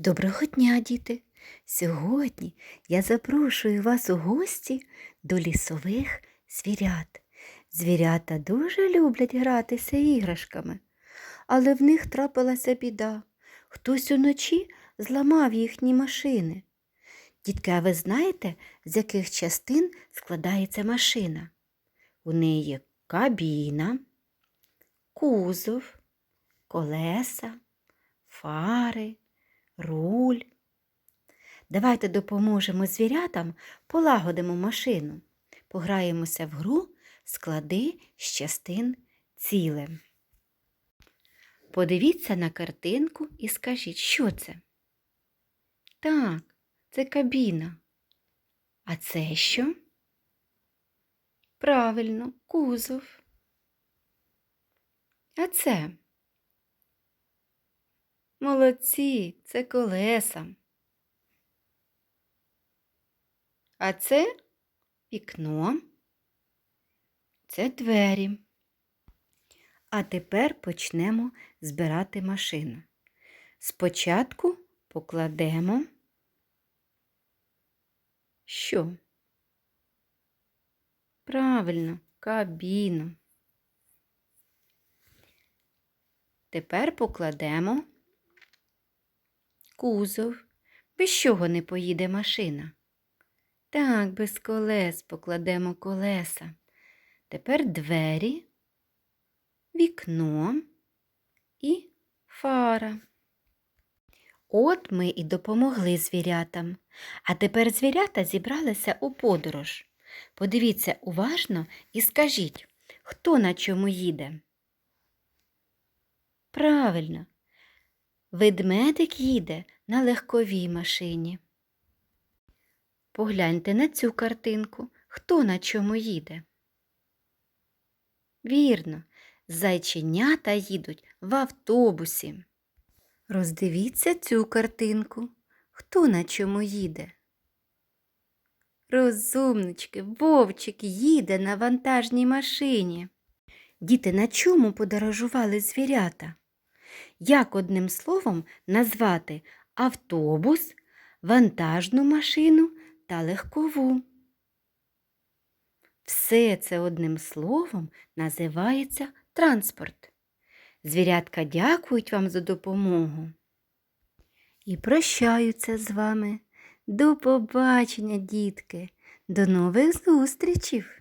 Доброго дня, діти! Сьогодні я запрошую вас у гості до лісових звірят. Звірята дуже люблять гратися іграшками, але в них трапилася біда. Хтось уночі зламав їхні машини. Дітки, а ви знаєте, з яких частин складається машина? У неї кабіна, кузов, колеса, фари руль. Давайте допоможемо звірятам, полагодимо машину. Пограємося в гру склади з частин ціле. Подивіться на картинку і скажіть, що це? Так, це кабіна. А це що? Правильно, кузов. А це? Молодці, це колеса. А це вікно, це двері. А тепер почнемо збирати машину. Спочатку покладемо що? Правильно, кабіну. Тепер покладемо кузов, без чого не поїде машина. Так, без колес покладемо колеса. Тепер двері, вікно і фара. От ми і допомогли звірятам. А тепер звірята зібралися у подорож. Подивіться уважно і скажіть, хто на чому їде? Правильно, Ведмедик їде на легковій машині. Погляньте на цю картинку. Хто на чому їде? Вірно, зайченята їдуть в автобусі. Роздивіться цю картинку. Хто на чому їде? Розумнички, вовчик їде на вантажній машині. Діти на чому подорожували звірята? Як одним словом назвати автобус, вантажну машину та легкову? Все це одним словом називається транспорт. Звірятка дякують вам за допомогу. І прощаються з вами. До побачення, дітки, до нових зустрічів!